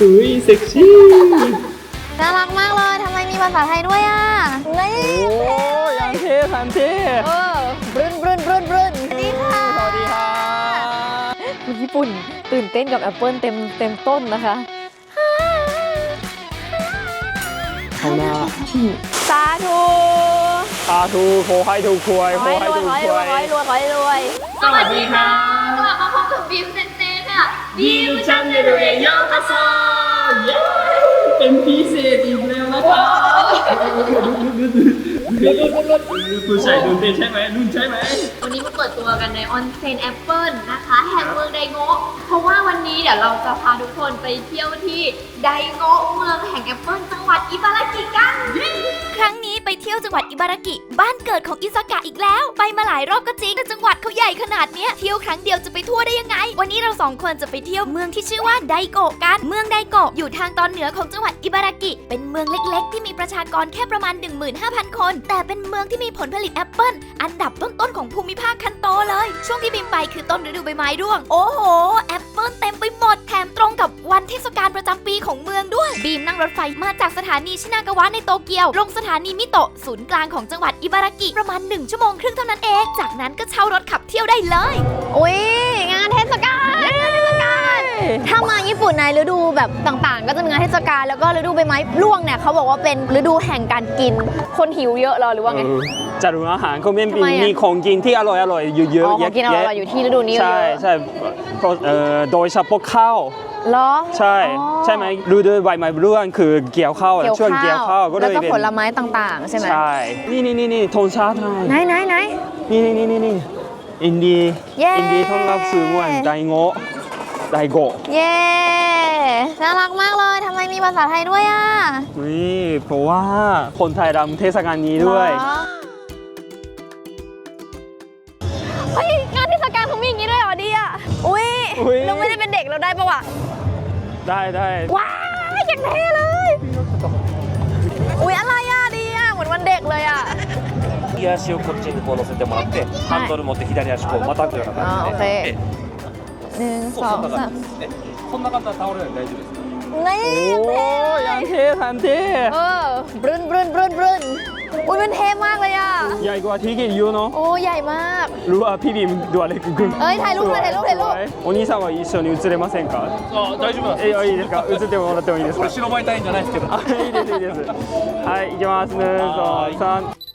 อุ้ยเซ็กซี่น่ารักมากเลยทำไมมีภาษาไทยด้วยอะนี่ โอ้ยังเท่ทันเท่เออบรึนบรึนบรึนบรึนสวัสดีค่ะสวัสดีค่ะคนญี่ปุ่นตื่นเต้นกับแอปเปิลเต็มเต็มต้นนะคะเขาหน้าสาธุสาธุขอให้ถูกควยขอให้รวยขอให้รวยขอให้รวยขอให้รวยสวัสดีค่ะกลับมาพบกับบีมเซน เต้ค่ะบีมชาแนลเรโยคาซาเป็นพิเศษอีกแล้วนะคะคุณใส่ดูเต้นใช่ไหมรุ่นใช่ไหม วันนี้มาเปิดตัวกันในออนเซนแอปเปิลนะคะแห่งเมืองไดโงะเพราะว่าวันนี้เดี๋ยวเราจะพาทุกคนไปเที่ยวที่ไดโงะเมืองแห่งแอปเปิลจังหวัดอิบารากิกันครั้ง ไปเที่ยวจังหวัดอิบารากิ บ้านเกิดของอิซากะอีกแล้ว ไปมาหลายรอบก็จริงแต่จังหวัดเขาใหญ่ขนาดเนี้ยเที่ยวครั้งเดียวจะไปทั่วได้ยังไง วันนี้เราสองคนจะไปเที่ยวเมืองที่ชื่อว่าไดโกะกันเมืองไดโกะอยู่ทางตอนเหนือของจังหวัดอิบารากิ เป็นเมืองเล็กๆ ที่มีประชากรแค่ประมาณ 15,000 คน แต่เป็นเมืองที่มีผลผลิตแอปเปิลอันดับต้นๆของภูมิภาคคันโตเลย ช่วงที่บิมไปคือต้นฤดูใบไม้ร่วงโอ้โหแอปเปิลเต็มไปหมดแถมตรงกับวันเทศกาลประจำปีของเมืองด้วย บีมนั่งรถไฟมาจากสถานีชินากาวะในโตเกียวลงสถานีมิโตะศูนย์กลางของจังหวัดอิบารากิประมาณ 1 ชั่วโมงครึ่งเท่านั้นเอง จากนั้นก็เช่ารถขับเที่ยวได้เลย อุ้ยงานเทศกาลงานเทศกาล ถ้ามาญี่ปุ่นในฤดูแบบต่างๆ ก็จะมีงานเทศกาลแล้วก็ฤดูใบไม้ร่วงเนี่ยเขาบอกว่าเป็นฤดูแห่งการกิน คนหิวเยอะเหรอหรือว่าไง จัดอาหารเขาไม่ทำไมอะ มีของกินที่อร่อยอร่อยๆเยอะอ๋อๆของกินอร่อยๆอยู่ที่ฤดูนี้เยอะใช่ใช่เพราะเอ่อโดยเฉพาะข้าว เหรอใช่ อ๋อใช่ไหมฤดูใบไม้ร่วงคือเกี่ยวข้าวอะช่วงเกี่ยวข้าวก็เลแล้วยก็เป็นผลไม้ต่างๆ ใช่ไหมใช่นี่นี่นี่นี่ธงชาติไทย ไหนไหนไหน นี่นี่นี่นี่นี่อินดีเย้ อินดีต้อนรับสู่เมืองไดโงะ ไดโกะ เย้น่ารักมากเลยทำไมมีภาษาไทยด้วยอ่ะ นี่เพราะว่าคนไทยรำเทศกาลนี้ด้วย เหรอเฮ้ยงานเทศกาลเขามีอย่างนี้ด้วยเหรอดีอ่ะอุ้ย อุ๊ย เราไม่ได้เป็นเด็กเราได้ปะวะ ได้ได้ ว้ายอย่างเท่เลย อุ๊ย อะไรอ่ะ ดีอ่ะ เหมือนวันเด็กเลยอ่ะ 右足をこっちにこう乗せてもらって、ハンドル持って左足こうまたぐような感じで、あ ね หนึ่ ง そう สอง そんな สาม 感じですね。こんな簡単に倒れないで大丈夫です。 นี่ โอ้ยังเท่ทันเท่ เออ บรึนบรึนบรึนบรึนอุ้ยมันเท่มากเลยอ่ะ ใหญ่กว่าที่กินอยู่เนาะ โอ้ ใหญ่มาก รู้ว่าพี่บิมดูอะไรกู เอ้ยถ่ายรูปเลยถ่ายรูปถ่ายรูป お兄さんは一緒に写れませんかあ、大丈夫なんえいいですか写ってもらってもいいですか俺白バイ隊員じゃないですけど。あいいですいいですはい行きますหนึ่งสองสาม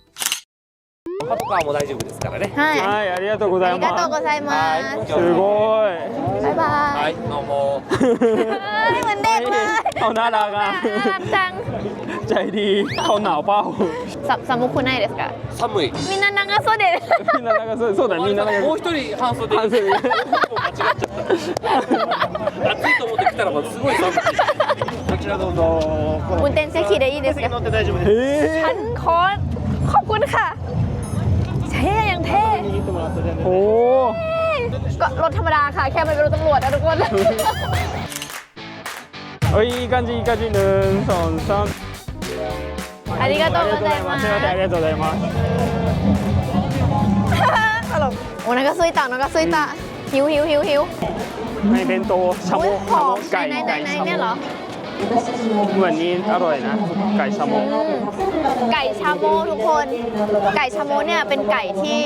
パトカーも大丈夫ですからね。 ใช่ はいありがとうございありがとうまございますすすごい บ๊ายบาย はい、どうも。เอ้ยเหมือนเด็กเลย เขาน่ารักอ่ะ น่ารักจัง ใจดีเขาหนาวเปล่า สับสมุคุณไนเดสกะ 寒い。 มินานังกาโซเดะ みんななんかそうそうだみんななんかもう一人半袖。半袖もう間違っちゃった。暑いと思って来たらもうすごい寒い。こちらどうぞ。 คุณเต้นเซคิเดอีเดสกะ 乗って大丈夫です。 เฮ้ย โอ้ ก็รถธรรมดาค่ะ แค่ไม่เป็นรถตำรวจนะทุกคน เฮ้ยいい感じいい感じหนึ่งสองสาม ありがとうございますすいませんありがとうございます ตลกโอ้นักก็ซุยตานักก็ซุยตาหิวหิวหิวหิว ในเบนโตชาโม อุ๊ยห ชา อ โม ม ไก่ ไหนไหน ไก่ ไหน ชาโม เ วันนี้อร่อยนะ ไก่ชาโมไก่ชาโมทุกคน ไก่ชาโมเนี่ยเป็นไก่ที่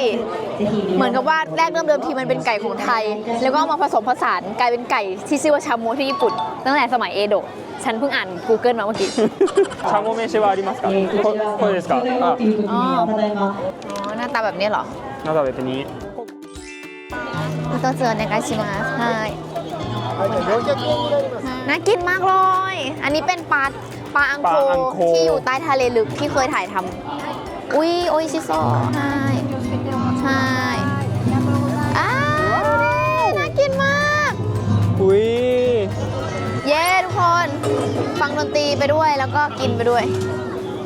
เหมือนกับว่าแรกเริ่มเดิมทีมันเป็นไก่ของไทย แล้วก็มาผสมผสานกลายเป็นไก่ที่ชื่อว่าชาโมที่ญี่ปุ่น ตั้งแต่สมัยเอโดะฉันเพิ่งอ่าน Google มาเมื่อกี้ชาโมเมชิวาริมัสกะโคเดสกะอ๋อหน้าตาแบบนี้เหรอ หน้าตาแบบนี้ต้องเจอในการชิมาใช่ กินมากเลย อันนี้เป็นปลาปลาอังโคปลาอังโค ที่อยู่ใต้ทะเลลึกที่เคยถ่ายทำอุ้ยโอ้ยชิโซใช่ใช่อ้าวน่ากินมาก อุ้ยเย้ทุกคน ฟังดนตรีไปด้วยแล้วก็กินไปด้วย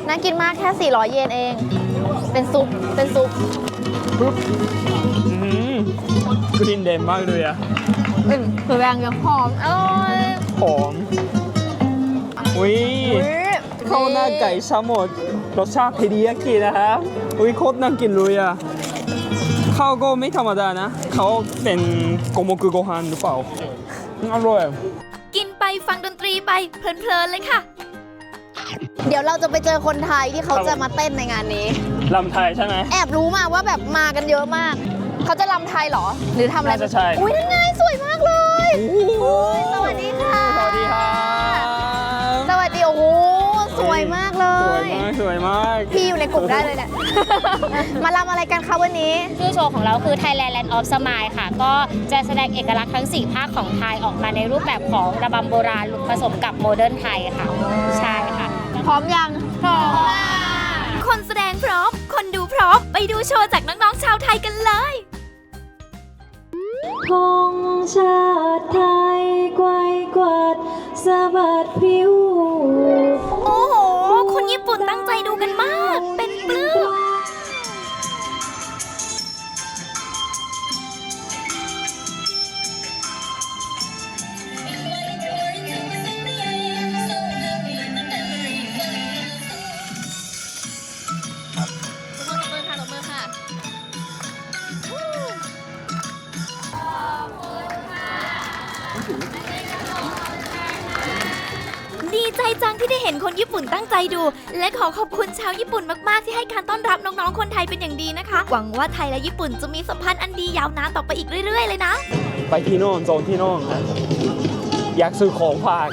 น่ากินมากแค่ 400 เยนเอง เป็นซุป เป็นซุปปึ๊บอื้อหือกลิ่นเด่นมากเลยอะ อืมคือแรงยังหอมอร่อย หอมอุ้ยอุ๊ยข้าวหน้าไก่ชาโมรสชาติเทริยากินะครับอุ้ยโคตรน่ากินเลยอะข้าวก็ไม่ธรรมดานะ เขาเป็นโกโมกุโกฮันหรือเปล่าอร่อยกินไปฟังดนตรีไปเพลินๆเลยค่ะ เดี๋ยวเราจะไปเจอคนไทยที่เขาจะมาเต้นในงานนี้ลำไทยใช่ไหมแอบรู้มาว่าแบบมากันเยอะมาก เขาจะรำไทยเหรอ หรือทำอะไรน่าจะใช่อุ้ยนั่นไงสวยมากเลย สวัสดีค่ะ สวัสดีครับ สวัสดีโอ้โหสวยมากเลสวยย มากสวยมากพี่อยู่ในกลุ่มได้เลยเนี่ย มาลำอะไรกันคะวันนี้ ชื่อโชว์ของเราคือ Thailand Land of Smile ค่ะ ก็จะแสดงเอกลักษณ์ทั้ง 4 ภาคของไทยออกมาในรูปแบบของระบำโบราณผสมกับโมเดิร์นไทยค่ะ ใช่ค่ะ พร้อมยัง พร้อม คนแสดงพร้อม คนดูพร้อม ไปดูโชว์จากน้องๆชาวไทยกันเลย ธงชาติไทยไกวกวาดสะบัดผิว โอ้โห คนญี่ปุ่นตั้งใจดูกันมาก เห็นคนญี่ปุ่นตั้งใจดู และขอขอบคุณชาวญี่ปุ่นมาก ๆ ที่ให้การต้อนรับน้อง ๆ คนไทยเป็นอย่างดีนะคะ หวังว่าไทยและญี่ปุ่นจะมีสัมพันธ์อันดียาวนานต่อไปอีกเรื่อย ๆ เลยนะ ไปที่โน่นโซนที่โน่นนะอยากซื้อของฝาก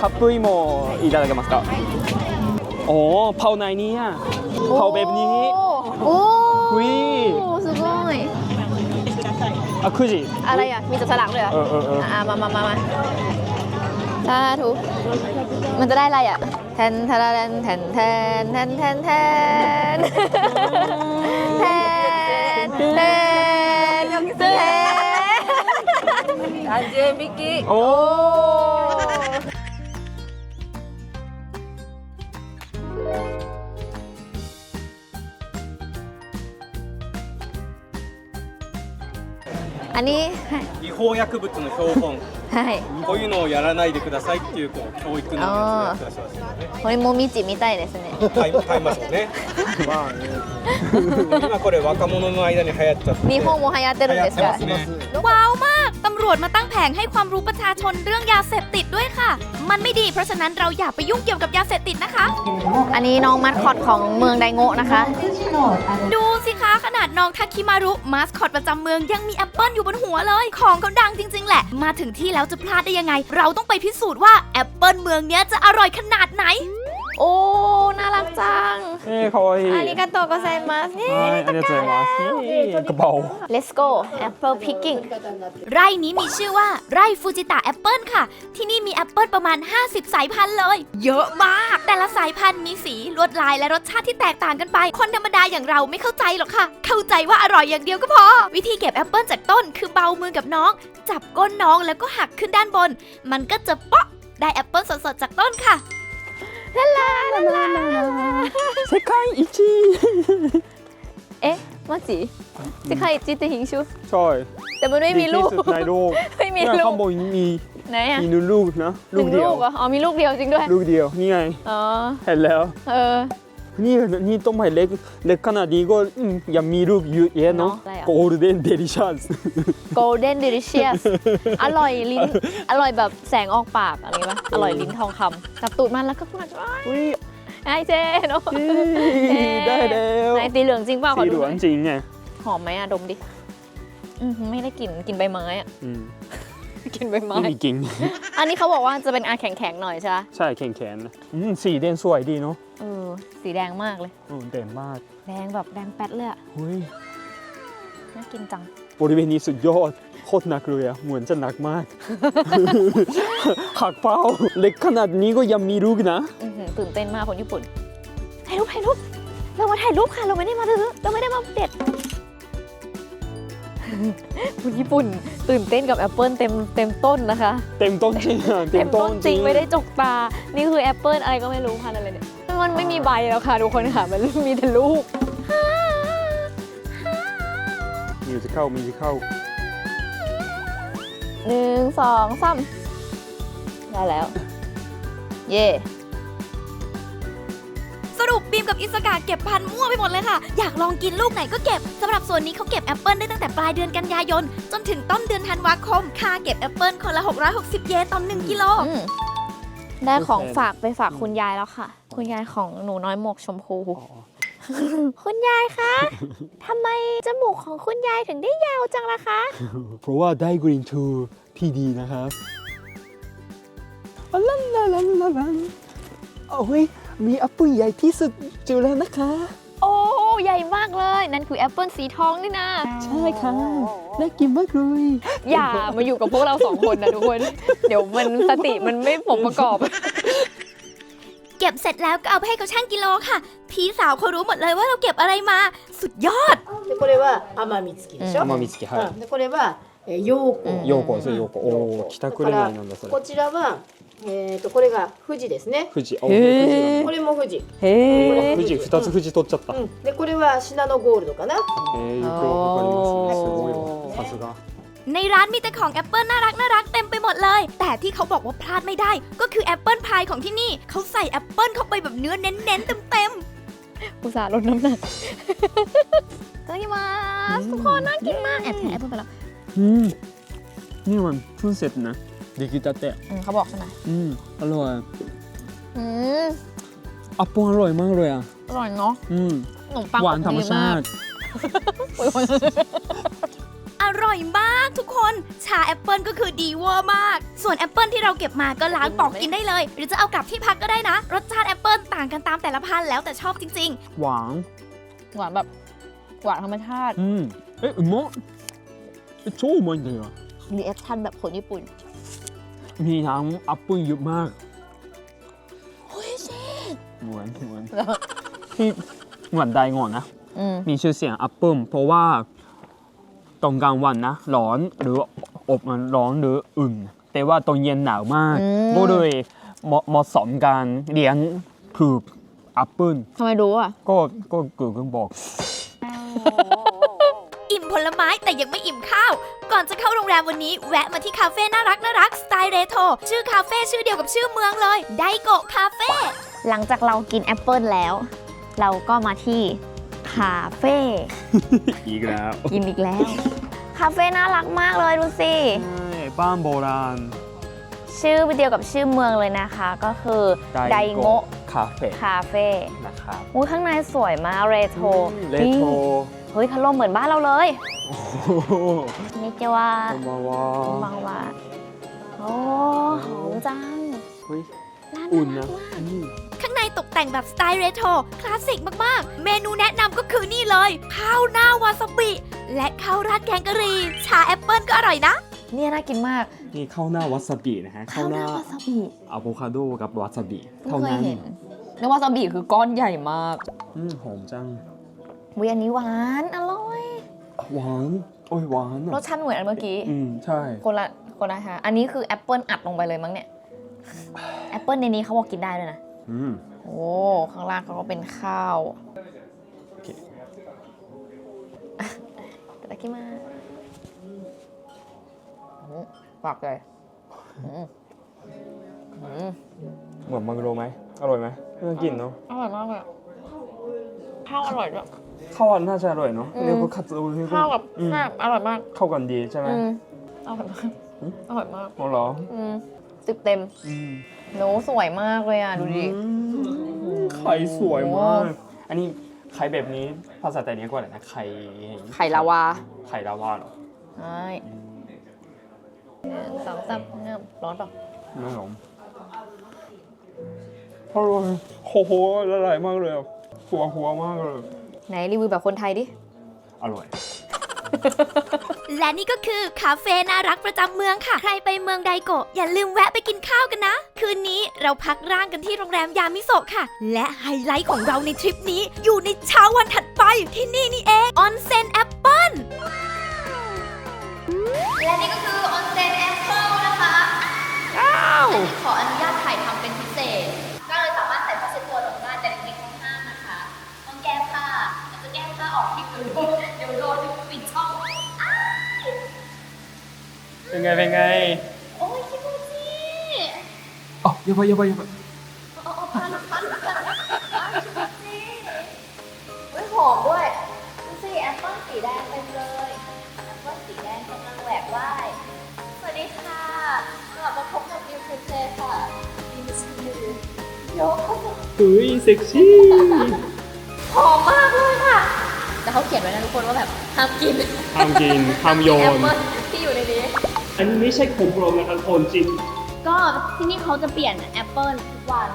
カップ芋いただけますかโอ้เผาในนี้อ่ะเผาแบบนี้ โอ้ อุ๊ย สุดยอด อะคือจิอะไรอะ มีจับสลักเลยเหรอเออเออเอออะมามามามาสาธุมันจะได้อะไรอะ แทนแทนแทนแทนแทนแทนแทนแทนแทนแทนโอ้ อันนี้ 違法薬物の標本 ใช่ こういうのをやらないでくださいっていうこう教育のやつをやってらっしゃいますよね これもみちみたいですね買い買いましょうねまあね今これ若者の間に流行っちゃって日本も流行ってるんですか流行ってますね ว้าวมาก ตำรวจมาตั้งแผงให้ความรู้ประชาชนเรื่องยาเสพติดด้วยค่ะ มันไม่ดี เพราะฉะนั้นเราอย่าไปยุ่งเกี่ยวกับยาเสพติดนะคะ อันนี้น้องมัดคอตของเมืองไดโงะนะคะ ดูสิคะข นาดน้องทาคิมารุมาสคอตประจำเมืองยังมีแอปเปิลอยู่บนหัวเลย ของเขาดังจริง ๆ แหละ มาถึงที่แล้วจะพลาดได้ยังไง เราต้องไปพิสูจน์ว่าแอปเปิลเมืองเนี้ยจะอร่อยขนาดไหน โอ้ น่ารักจัง นี่คอยอาริกาโตโกไซมัสนี่อาริกาโตมาสนี่กระเป๋า Let's go apple picking ไร่นี้มีชื่อว่า ไร่ฟูจิตะแอปเปิลค่ะ ที่นี่มีแอปเปิลประมาณ 50 สายพันธุ์เลย เยอะมาก แต่ละสายพันธุ์มีสีลวดลายและรสชาติที่แตกต่างกันไป คนธรรมดาอย่างเราไม่เข้าใจหรอกค่ะ เข้าใจว่าอร่อยอย่างเดียวก็พอ วิธีเก็บแอปเปิลจากต้นคือเบามือกับน้อง จับก้นน้องแล้วก็หักขึ้นด้านบน มันก็จะป๊อกได้แอปเปิลสดๆจากต้นค่ะ 世界一 เอ๊ะมัจิที่ใครจิตหิงชู ใช่ แต่มันไม่มีลูก ดีที่สุดในโลก ไม่มี เนี่ย ลู ข้าก งบนมี ไหนอ่ะ มีหนึ่งลูกนะ ห ลู นึ่ ก ง เดีย ลู ว กเหรออ๋อมีลูกเดียวจริงด้วย ลูกเดียวนี่ไง อ๋อ เห็นแล้ว เออ นี่นี่ต้นไม้เล็กเล็กขนาดนี้ก็อืมยังมีลูกเยอะแยะเนาะเนาะอะไรอะโกลเด้นเดลิชัส golden delicious อร่อยลิ้น อร่อยแบบแสงออกปากอะไรปะอร่อยลิ้นทองคำจับตูดมันแล้วก็พูดว่าอุ้ยไอ้เจเนาะได้แล้วไหนสีเหลืองจริงเปล่าขอสีดูเหลืหอน่งอยจริงไงหอมไหมอะดมดิอืมไม่ได้กลิ่นกลิ่นใบไม้อะอืม กลิ่นใบไม้ ไม่มีกิ่ง อันนี้เขาบอกว่าจะเป็นอาแข็งๆหน่อยใช่ไหมใช่แข็งแขนนะอืมสีแดงสวยดีเนาะเออสีแดงมากเลย อืมเด่นมากแดงแบบแดงแป๊ดเลยอะเฮ้ยน่ากินจัง บริเวณนี้สุดยอดโคตรหนักเลยอะเหมือนจะหนักมาก หักเป้าเล็กขนาดนี้ก็ยังมีลูกนะ อื้อหือตื่นเต้นมากคนญี่ปุ่นถ่ายรูปถ่ายรูปเรามาถ่ายรูปค่ะ เราไม่ได้มาซื้อเราไม่ได้มาเด็ด คนญี่ปุ่นตื่นเต้นกับแอปเปิลเต็มเต็มต้นนะคะ เต็มต้นจริงอะเต็มต้นจริงไม่ได้จกตา นี่คือแอปเปิลอะไรก็ไม่รู้พันธุ์อะไรเนี่ย มันไม่มีใบแล้วค่ะทุกคนค่ะ มันมีแต่ลูกมิวสิเข้ามิวสิเข้าหนึ่งสองสามได้แล้ว เย่ สรุปบีมกับอิสกาเก็บพันธุ์มั่วไปหมดเลยค่ะ อยากลองกินลูกไหนก็เก็บสำหรับส่วนนี้เขาเก็บแอปเปิลได้ตั้งแต่ปลายเดือนกันยายน จนถึงต้นเดือนธันวาคม ค่าเก็บแอปเปิลคนละ 660 เยนต่อ1กิโล อืมได้ของฝากไปฝากคุณยายแล้วค่ะ คุณยายของหนูน้อยหมวกชมพู คุณยายคะ ทำไมจมูกของคุณยายถึงได้ยาวจังล่ะคะ เพราะว่าได้กรีนทูที่ดีนะครับลันลาลันลาลันโอ้ย มีแอปเปิลใหญ่ที่สุดจุแล้วนะคะ โอ้ใหญ่มากเลย นั่นคือแอปเปิลสีทองนี่นะ ใช่ค่ะน่ากินมากเลยอย่ามาอยู่กับพวกเราสองคนนะทุกคน เดี๋ยวมันสติมันไม่ผมประกอบ เก็บเสร็จแล้วก็เอาไปให้กับช่างกิโลค่ะ พี่สาวเขารู้หมดเลยว่าเราเก็บอะไรมา สุดยอดเดี๋ยวจะบอกว่าอามามิทสึกิเดี๋ยวจะบอกว่でこれは奄美月でしょ、奄美月はい、うยでこれはえโ陽子、うん陽子ですね陽子おお北รนんだそれこちらはえー、とこれが富士ですね富士おへーこれも富士、へえ富士二つ富士取っちゃったへうん、でこれはシナノゴールドかなえよくわかりますねすごいわさすが ในร้านมีแต่ของแอปเปิลน่ารักน่ารักเต็มไปหมดเลย แต่ที่เขาบอกว่าพลาดไม่ได้ ก็คือแอปเปิลพายของที่นี่เขาใส่แอปเปิลเข้าไปแบบเนื้อเน้นๆเต็มๆ อุตส่าห์ลดน้ำหนักตากิมาทุกคนน่ากินมากแอบแทะแอปเปิลไปแล้ว อืมนี่มันเพิ่งเสร็จนะ 出来たて อืมเขาบอกใช่ไหม อืมอร่อย อืม แอปเปิลอร่อยมากเลยอ่ะ อร่อยเนาะ อืม ขนมปัง หวานธรรมชาติ อร่อยมากทุกคน ชาแอปเปิลก็คือดีเวอร์มาก ส่วนแอปเปิลที่เราเก็บมาก็ล้างปอกกินได้เลย หรือจะเอากลับที่พักก็ได้นะ รสชาติแอปเปิลต่างกันตามแต่ละพันธุ์แล้วแต่ชอบจริง หวาน หวานแบบหวานธรรมชาติ うんえうまっえ超うまいんだよ รีแอคชั่นแบบคนญี่ปุ่น มีทั้งแอปเปิ้ลเยอะมากเหมือนเหมือนที่เหมือนไดงอนนะ อืมมีชื่อเสียงแอปเปิ้ลเพราะว่าตอนกลางวันนะร้อนหรืออบมันร้อนหรืออุ่น แต่ว่าตอนเย็นหนาวมากอืมก็เลยเหมาะเหมาะสมการเลี้ยงปลูกแอปเปิ้ลทำไมรู้อะ ก็ก็เกิดขึ้นบอกๆอิ่ มผลไม้แต่ยังไม่อิ่มข้าว ก่อนจะเข้าโรงแรมวันนี้แวะมาที่คาเฟ่น่ารักน่ารักสไตล์เรโทรชื่อคาเฟ่ชื่อเดียวกับชื่อเมืองเลยไดโกะคาเฟ่หลังจากเรากินแอปเปิลแล้ว เราก็มาที่คาเฟ่อีกแล้วกินอีกแล้ว คาเฟ่น่ารักมากเลยดูสิใช่บ้านโบราณ ชื่อเดียวกับชื่อเมืองเลยนะคะ ก็คือไดโงะคาเฟ่คาเฟ่นะครับอุ้ยข้างในสวยมากเรโทรเลโทร เฮ้ยพัดลมเหมือนบ้านเราเลย โอ้โห นี่จะว่า こんばんは บางว่าโอ้หอมจัง เฮ้ย น่า อุ่น รั นะ กมาก อืม ข้างในตกแต่งแบบสไตล์เรโทรคลาสสิกมาก ๆ เมนูแนะนำก็คือนี่เลย ข้าวหน้าวาซาบิ และข้าวราดแกงกะหรี่ ชาแอปเปิลก็อร่อยนะ เนี่ยน่ากินมาก นี่ข้าวหน้าวาซาบินะฮะ ข้าวหน้าวาซาบิ อะโวคาโดกับวาซาบิ เพิ่ เท่าง เคย นั้น เห็นแล้ววาซาบิคือก้อนใหญ่มาก อืมหอมจัง วิอันนี้หวานอร่อย หวาน โอ้ยหวานรสชาติเหมือนอันเมื่อกี้อืมใช่ คนละคนละค่ะอันนี้คือแอปเปิลอัดลงไปเลยมั้งเนี่ยแอปเปิลในนี้เขาบอกกินได้ด้วยนะ อืม โอ้ข้างล่างเขาก็เป็นข้าวตะกี้มาปากเลยอืมอืมเหมือนมังกรไหมอร่อยไหมไม่ต้องกินเนาะอร่อยมากเลย ข้าวอร่อยด้วย ข้าวน่าจะอร่อยเนาะอืม เรียกว่าคัตสึโอข้าวกับอืมแซ่บอร่อยมากเข้ากันดีใช่ไหมอืมอร่อยมากอืมอร่อยมากอ๋อเหรออืมสิบเต็มอืมหนูสวยมากเลยอะดูดิ อืมไข่สวยมาก อันนี้ไข่แบบนี้ภาษาไทยเรียกว่าอะไรนะไข่ไข่ลาวา ไข่ลาวาเหรอใช่หนึ่งสองสามเริ่มร้อนเปล่าไม่หรออร่อยโอ้โหละลายมากเลยอะ หัวหัวมากเลย ไหนรีวิวแบบคนไทยดิ อร่อย และนี่ก็คือคาเฟ่น่ารักประจำเมืองค่ะ ใครไปเมืองไดโกะอย่าลืมแวะไปกินข้าวกันนะ คืนนี้เราพักร่างกันที่โรงแรมยามิโซะค่ะ และไฮไลท์ของเราในทริปนี้อยู่ในเช้าวันถัดไปที่นี่นี่เองออนเซนแอปเปิลและนี่ก็คือออนเซนแอปเปิลนะคะอันนี้ขออนุญาต เป็นไงเป็นไงโอ้ยคิโมจิอ๋อเยอะไปเยอะไปเยอะไปอ้พันพันพันพันคิโมจิเฮ้ยหอมด้วยดูสิแอปเปิ้ลสีแดงเป็มเลยแอปเปิ้ลสีแดงกำลังแหวกว่ายสวัสดีค่ะกลับมาพบกับบิวเพนเจค่ะบิวสิวโยกเฮ้ยเซ็กซี่หอมมากเลยค่ะ แต่เขาเขียนไว้นะทุกคนว่าแบบห้ามกินห้ามกินห้ามโยน อันนี้ไม่ใช่ของปลอมนะครับคนจริงก็ที่นี่เขาจะเปลี่ยนแอปเปิ้ลทุกวัน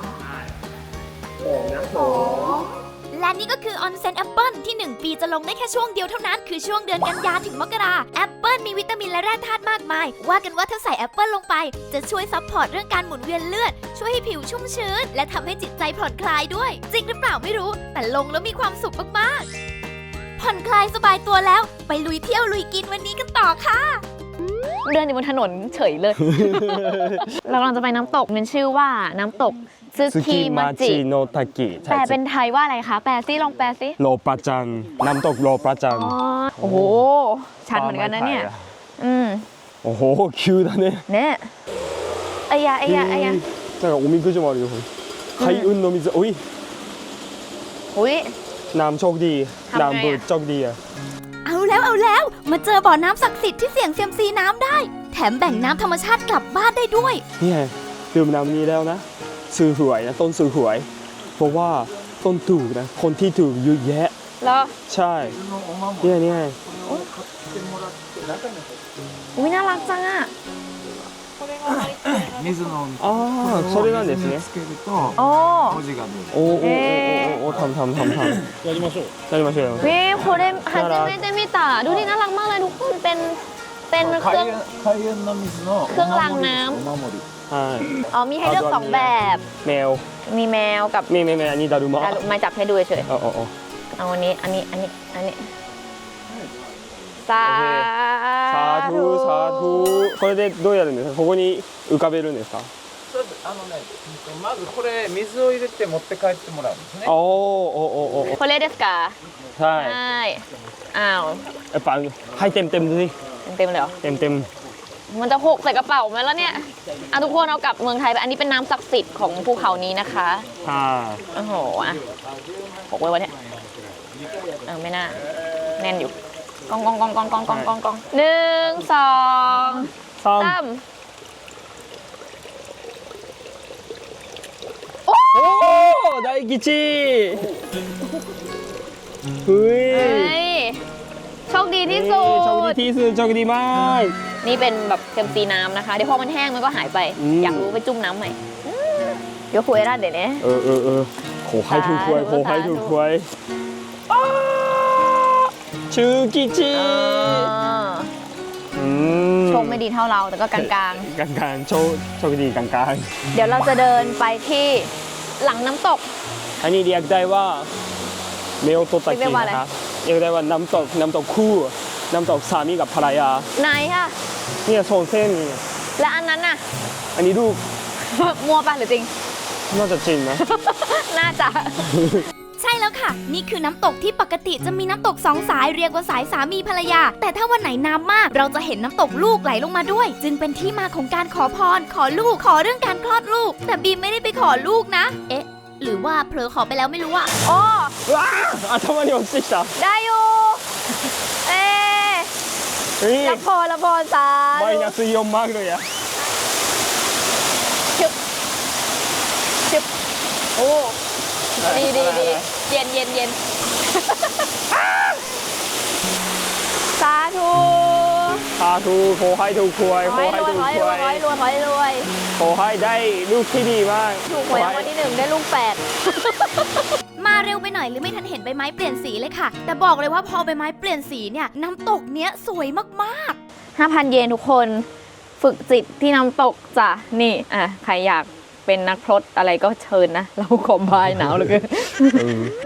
และนี่ก็คือออนเซนแอปเปิลที่ 1 ปีจะลงได้แค่ช่วงเดียวเท่านั้น คือช่วงเดือนกันยาถึงมกราแอปเปิลมีวิตามินและแร่ธาตุมากมาย ว่ากันว่าถ้าใส่แอปเปิลลงไป จะช่วยซัพพอร์ตเรื่องการหมุนเวียนเลือด ช่วยให้ผิวชุ่มชื้น และทำให้จิตใจผ่อนคลายด้วย จริงหรือเปล่าไม่รู้ แต่ลงแล้วมีความสุขมากๆผ่อนคลายสบายตัวแล้ว ไปลุยเที่ยวลุยกินวันนี้กันต่อค่ะ เดินอยู่บนถนนเฉยเลย เรากำลังจะไปน้ำตกมันชื่อว่าน้ำตกซึ ส คิ กิ มา มา จิ จิโนทากิ แปลเป็นไทยว่าอะไรคะ แปลซิลองแปลซิ โลประจันน้ำตกโลประจัน อ๋อโอ้โห ชัดเหมือนกันนะเนี่ย อืม โอ้โหคิวだね เนี่ยไอ้ยาไอ้ยาไอ้ยา なんかおみくじもあるよ開運の水おい อุ้ย น้ำโชคดี ทำไงอะ น้ำบุญโชคดีอะ เอาแล้วเอาแล้ว มาเจอบ่อน้ำศักดิ์สิทธิ์ที่เสี่ยงเซียมซีน้ำได้ แถมแบ่งน้ำธรรมชาติกลับบ้านได้ด้วยนี่ไงดื่มน้ำนี้แล้วนะซื้อหวยนะต้นซื้อหวย เพราะว่าต้นถูกนะ คนที่ถูกเยอะแยะแล้วใช่นี่ไงนี่ไงอุ้ยน่ารักจังอะ ああそれなんですね โอ้ おおおえおおおทำทำทำทำやりましょうやりましょうやりましょう วิโคเรมฮันจิเมเตมิตะดูนี่น่ารักมากเลยทุกคนเป็นเป็นเครื่องเครื่องรางน้ำ はい อ๋อมีให้เลือกสองแบบ แมว มีแมวกับ แม่แม่แม่อันนี้ดารุมะ อ่ะมาจับให้ดูเฉย อ๋ออ๋ออ๋อ ๆเอาอันนี้อันนี้อันนี้อันนี้ สา สาธุสาธุこれでどうやるんですかここに浮かべるんですかあのね、まずこれ水を入れて持って帰ってもらうんですねお。おおおお โคเรเดสกา ใช่ ใช่อ้าว やっぱให้เต็มเต็มดูสิ เต็มๆเลยเหรอ เต็มเต็ม มันจะหกใส่กระเป๋าไหมแล้วเนี่ยอ่ะทุกคนเอากลับเมืองไทยไปอันนี้เป็นน้ำศักดิ์สิทธิ์ของภูเขานี้นะคะ อ่า โอ้โหอ่ะหกไว้วะเนี่ยเออไม่น่าแน่นอยู่ กองกองกองกองกองกองกองกองหนึ่งสองสามสามโอ้ได้กิจิเฮ้ยเฮ้ยโชคดีที่สุโชคดีที่สุดโชคดีมาก นี่เป็นแบบเซมซีน้ำนะคะ เดี๋ยวพอมันแห้งมันก็หายไปออยากรู้ไปจุ่มน้ำใหม่เดี๋ยวคุยได้เดี๋ยวนี้เออเออเออขอให้ถูกหวยขอให้ถูกหวย ชื่อกิจิเอออืมโชคไม่ดีเท่าเราแต่ก็กลางกลางกลางๆโชคโชคดีกลางกลางๆ เดี๋ยวเราจะเดินไปที่หลังน้ำตกๆอันนี้เรียกได้ว่าเมลโตตะเรีกิยกว่าอะไร นะครับเรียกได้ว่าน้ำตกน้ำตกคู่น้ำตกสามีกับภรรยาไหนค่ะ เนี่ยโซนเส้นนี่และอันนั้นน่ะ อันนี้ลูกมัวปะหรือจริง น่าจะจริงนะ น่าจะ ใช่แล้วค่ะ นี่คือน้ำตกที่ปกติจะมีน้ำตกสองสายเรียกว่าสายสามีภรรยา แต่ถ้าวันไหนน้ำมาก เราจะเห็นน้ำตกลูกไหลลงมาด้วย จึงเป็นที่มาของการขอพร ขอลูกขอเรื่องการคลอดลูก แต่บีมไม่ได้ไปขอลูกนะ เอ๊ะ หรือว่าเผลอขอไปแล้วไม่รู้อะ โอ้ わあ頭に落ちてきた ได้อยู่ เอ๊ะ เฮ้ย ละพรละพรสา マイ ธุ ナスイオンマークเลยอะ ชึบชึบโอ้ ดีดีดี เย็นเย็นเย็นสาธุสาธุขอให้ถูกหวยขขออให้ให้รวยถูขกอให้หรววยยขอให้รวยขอให้รวยขอให้ได้ลูกที่ดีมากถูกหวยรางวัลที่หนึ่งได้ลูกแปด มาเร็วไปหน่อยหรือไม่ทันเห็นใบไม้เปลี่ยนสีเลยค่ะ แต่บอกเลยว่าพอใบไม้เปลี่ยนสีเนี่ยน้ำตกเนี้ยสวยมากๆ5,000 เยนทุกคน ฝึกจิตที่น้ำตกจ้ะ นี่ อะ ใครอยาก เป็นนักพรตอะไรก็เชิญนะ เราขอบายหนาวเหลย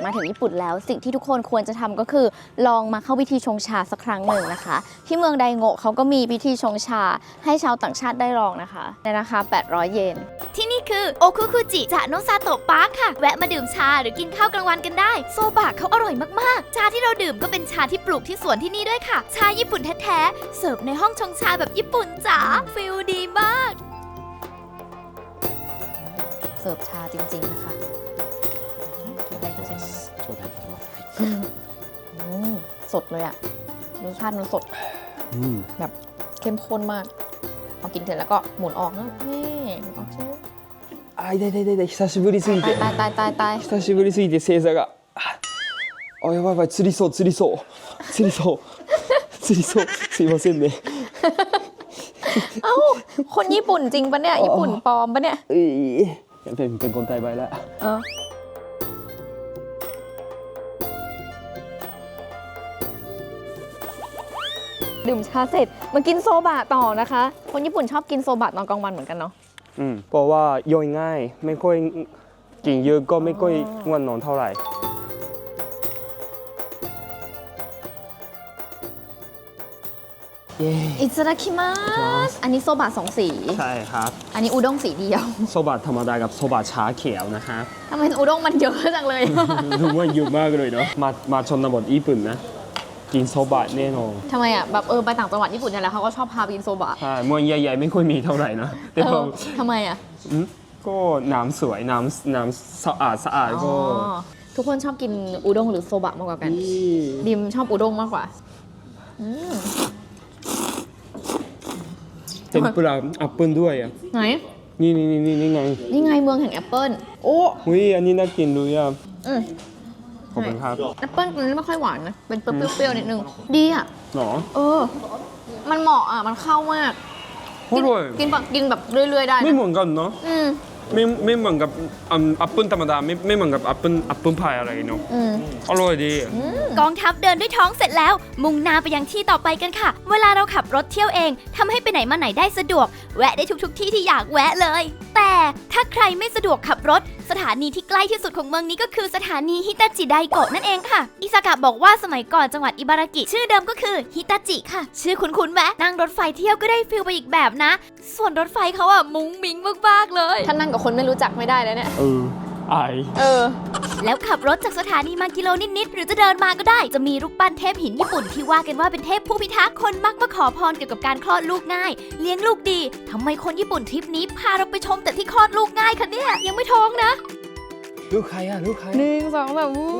มาถึงญี่ปุ่นแล้วสิ่งที่ทุกคนควรจะทำก็คือ ลองมาเข้าพิธีชงชาสักครั้งหนึ่งนะคะ ที่เมืองไดโงะเขาก็มีพิธีชงชาให้ชาวต่างชาติได้ลองนะคะ ในราคา 800 เยน ที่นี่คือโอคุคุจิจะโนซาโตะปาร์คค่ะ แวะมาดื่มชาหรือกินข้าวกลางวันกันได้ โซบะเขาอร่อยมาก ๆ ชาที่เราดื่มก็เป็นชาที่ปลูกที่สวนที่นี่ด้วยค่ะ ชาญี่ปุ่นแท้ ๆ เสิร์ฟในห้องชงชาแบบญี่ปุ่นจ๋าฟิลดีมากเสิร์ฟชาจริง ๆ นะคะอืมสดเลยอะรสชาติมันสด อืม แบบเข้มข้นมาก เอากินเสร็จแล้วก็หมุนออกนะนี่หมุนออกใช่ไหม อ่า あ痛い痛い痛い痛い久しぶりすぎ ตาย て ตายตายตายตาย 久しぶりすぎて正座がああやばいやばい釣りそう釣りそう釣りそう釣りそうすいませんね เอ้า คนญี่ปุ่นจริงปะเนี่ย ญี่ปุ่นปลอมปะเนี่ย เอ้ยเป็นเป็นคนไทยไปแล้ว เออ ดื่มชาเสร็จมากินโซบะต่อนะคะ คนญี่ปุ่นชอบกินโซบะตอนกลางวันเหมือนกันเนาะ อืมเพราะว่าย่อยง่าย ไม่ค่อยกินเยอะก็ไม่ค่อยง่วงนอนเท่าไหร่ เย้อิซาดาคิมัสอันนี้โซบะสองสี ใช่ครับ อันนี้อุด้งสีเดียวโซบะธรรมดากับโซบะชาเขียวนะครับทำไมอุด้งมันเยอะจังเลยรู้ว่าเยอะมากเลยเนาะมามาชนบทญี่ปุ่นนะ กินโซบะแน่นอนทำไมอะแบบเออไปต่างจังหวัดญี่ปุ่นเนี่ยแหละเขาก็ชอบพาไปกินโซบะใช่เมืองใหญ่ๆไม่ค่อยมีเท่าไหร่นะแต่เอว่าอทำไมอะมก็น้ำสวยน้ำน้ำสะอาดสะอาดอ๋ก็อทุกคนชอบกินอุด้งหรือโซบะมากกว่ากันดิมชอบอุด้งมากกว่าอืม เทมปุระแอปเปิลด้วยอะ ไหนนี่นี่นี่นี่ไงนี่ไงเมืองแห่งแอปเปิลโอ้อุ้ยอันนี้น่ากินด้วยอะอืมขอบคุณครับแอปเปิลมันไม่ค่อยหวานนะ เป็นเปรี้ยวๆนิดนึง ดีอะ หรอ เออ มันเหมาะอะ มันเข้ามาก อร่อย กินแบบกินแบบเรื่อยๆได้ไม่นะเหมือนกันเนาะ อืม ไม่ไม่เหมือนกับอืมแอปเปิลธรรมดาไม่ไม่เหมือนกับแอปเปิลแอปเปิลพายอะไรเนาะอืม อร่อยดี กองทัพเดินด้วยท้องเสร็จแล้ว มุ่งหน้าไปยังที่ต่อไปกันค่ะ เวลาเราขับรถเที่ยวเองทำให้ไปไหนมาไหนได้สะดวก แวะได้ทุกๆที่ที่อยากแวะเลย แต่ถ้าใครไม่สะดวกขับรถ สถานีที่ใกล้ที่สุดของเมืองนี้ก็คือสถานีฮิตาจิไดโกะนั่นเองค่ะ อิซากะบอกว่าสมัยก่อนจังหวัดอิบารากิ ชื่อเดิมก็คือฮิตาจิค่ะ ชื่อคุ้นๆไหมนั่งรถไฟเที่ยวก็ได้ฟิลไปอีกแบบนะ ส่วนรถไฟเขาอะมุ้งมิ้งมากๆเลยถ้านั่งกับคนไม่รู้จักไม่ได้แล้วเนี่ย เออไอาย เออ แล้วขับรถจากสถานีมากิโลนิดๆ หรือจะเดินมาก็ได้ จะมีรูปปั้นเทพหินญี่ปุ่นที่ว่ากันว่าเป็นเทพผู้พิทักษ์ คนมักมาขอพรเกี่ยวกับการคลอดลูกง่าย เลี้ยงลูกดี ทำไมคนญี่ปุ่นทริปนี้พาเราไปชมแต่ที่คลอดลูกง่ายคะเนี่ย ยังไม่ท้องนะ ลูกใครอะลูกใครหนึ่งสองแบบวู้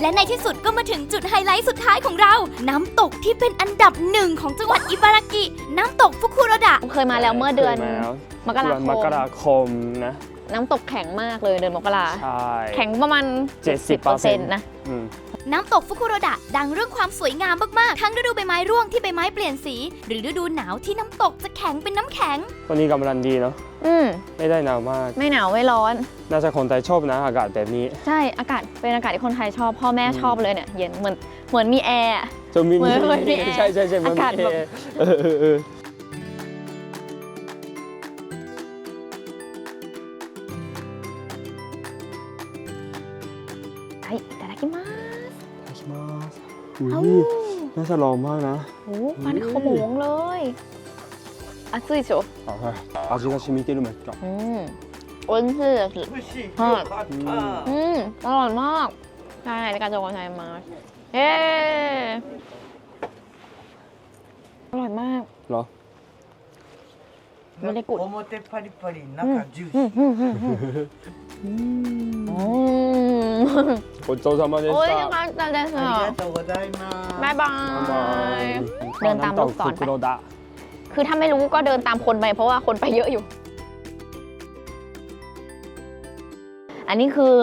และในที่สุดก็มาถึงจุดไฮไลท์สุดท้ายของเรา น้ำตกที่เป็นอันดับหนึ่งของจังหวัดอิบารากิ น้ำตกฟุคุโรดะ เคยมาแล้วเมื่อเดือนคยมาแล้วมกราคมเดือนมกราคมนะ น้ำตกแข็งมากเลยเดือนมกราใช่แข็งประมาณ 70%นะอืม น้ำตกฟุคุโรดะดังเรื่องความสวยงามมาก ๆ ทั้งฤดูใบไม้ร่วงที่ใบไม้เปลี่ยนสี หรือฤดูหนาวที่น้ำตกจะแข็งเป็นน้ำแข็ง วันนี้กำลังดีเนาะอืมไม่ได้หนาวมาก ไม่หนาวไม่ร้อน น่าจะคนไทยชอบนะอากาศแบบนี้ ใช่อากาศเป็นอากาศที่คนไทยชอบพ่อแม่ชอบเลยเนี่ยเย็นเหมือนเหมือนมีแอร์อะจะมีเหมือนเหมือนมีแอร์ใช่ใช่ใช่มันมีอากาศแบบ แอร์เออเออเออ ます เอ้า อุ้ยน่าจะร้อนมากนะ โอ้ฟันขโมงเลย熱いでしょあはい味が染みてるめっちゃอืมおいしいです美味しい。はいよかった。 อืมอร่อยมาก ใช่ในการจะคนไทยมาเย้อร่อยมาก เหรอ ไม่ได้กุด 表パリパリ、中ジューシ อื ー ม。อืมอืมอืมอืม ごちそうさまでし โอ้ย た นะคะจันเดส ありがとうございます。 บายบาย เดินตามลูกศรไป ฟุคุโรดะ คือถ้าไม่รู้ก็เดินตามคนไปเพราะว่าคนไปเยอะอยู่ อันนี้คือ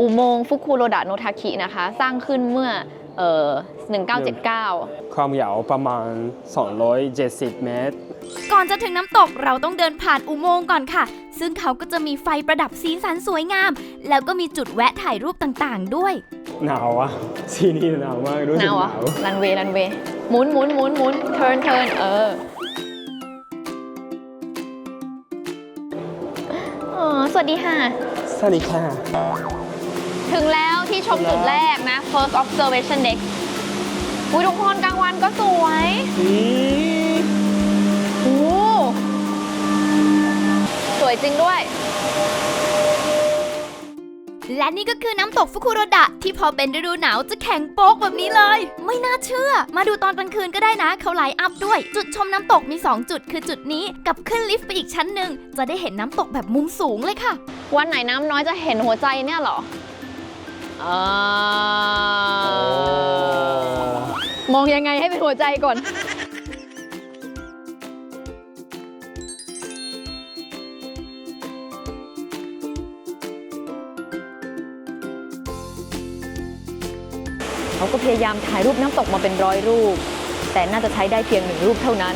อุโมงค์ฟุคุโรดะโนทาคินะคะ สร้างขึ้นเมื่อเอ่อ1979 ความยาวประมาณ 270 เมตร ก่อนจะถึงน้ำตกเราต้องเดินผ่านอุโมงค์ก่อนค่ะ ซึ่งเขาก็จะมีไฟประดับสีสันสวยงาม แล้วก็มีจุดแวะถ่ายรูปต่างๆ ด้วย หนาวอะที่นี่หนาวมากรู้หสึกนาวหอะนาวรันเวย์รันเวย์หมุนหมุนหมุนหมุน turn turn เอออ๋อสวัสดีค่ะ สวัสดีค่ะถึงแล้วที่ชมจุดแรกนะ first observation deck อุ้ยทุกคนกลางวันก็สวยโอ้ สวยจริงด้วย และนี่ก็คือน้ำตกฟุคุโรดะ ที่พอเป็นฤดูหนาวจะแข็งโป๊กแบบนี้เลย ไม่น่าเชื่อ มาดูตอนกลางคืนก็ได้นะเขาไลน์อัพด้วย จุดชมน้ำตกมี 2 จุดคือจุดนี้ กับขึ้นลิฟต์ไปอีกชั้นหนึ่งจะได้เห็นน้ำตกแบบมุมสูงเลยค่ะ วันไหนน้ำน้อยจะเห็นหัวใจเนี่ยเหรออ่ามองยังไงให้เป็นหัวใจก่อน เขาก็พยายามถ่ายรูปน้ำตกมาเป็นร้อยรูป แต่น่าจะใช้ได้เพียงหนึ่งรูปเท่านั้น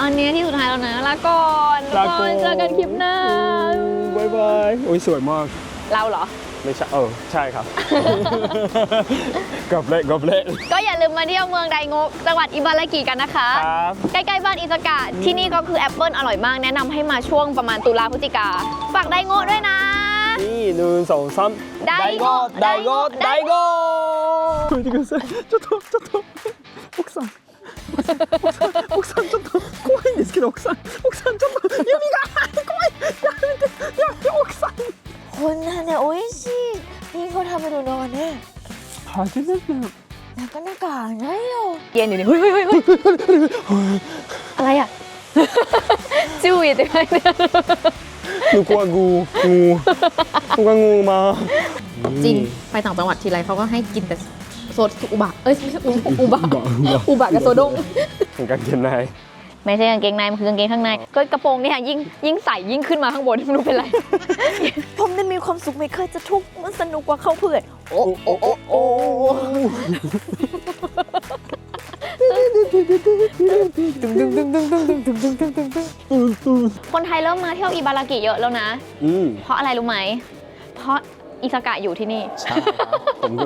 อันนี้ที่สุดท้ายแล้วนะลาก่อนทุกลาคก่อน นเจอกันคลิปหน้า บายบายโอ้ยสวยมาก เราเหรอ ไม่ใช่ เออ ใช่ครับ กับเละกับเละก็อย่าลืมมาเที่ยวเมืองไดโงะจังหวัดอิบารากิกันนะคะ ครับ ใกล้ๆบ้านอิซากะที่นี่ก็คือแอปเปิลอร่อยมากแนะนำให้มาช่วงประมาณตุลาพฤศจิกาฝากไดโงะด้วยนะ 然運送三。第五、第五、第五。見てください。ちょっと、ちょっと、奥さん。奥さん、奥さん、ちょっと怖いんですけど、奥さん、奥さんちょっと指が怖い。やめて、や、奥さん。こんなね、美味しいリンゴラムのはね。初めて。なかなかないよ。얘는 네, 호이 호이 호 이. 아 야. 쭈얘 들. 누구하 고? เฮ้ยเฮ้ยเฮ้ยอะไรอะจิ้วอยู่ตรงไหนเนี่ยหนูกลัวงูงูหนูกลัวงูมาจริงไปต่างจังหวัดทีไรเขาก็ให้กินแต่โซดอุบะเอ้ยไม่ใช่อุอุบะอุบะกับโซดงเหมือนกันเกนนายไม่ใช่กางเกงในมันคือกางเกงข้างใน ก็กระโปรงเนี่ยยิ่งยิ่งใส่ยิ่งขึ้นมาข้างบนไม่รู้เป็นไร ผมได้มีความสุขไม่เคยจะทุกข์มันสนุกกว่าเข้าเพื่อนโอ้โอ้โอ้โอ้คนไทยเริ่มมาเที่ยวอิบารากิเยอะแล้วนะอืมเพราะอะไรรู้ไหมเพ ราะอิสกะอยู่ที่นี่ ใช่ครับผม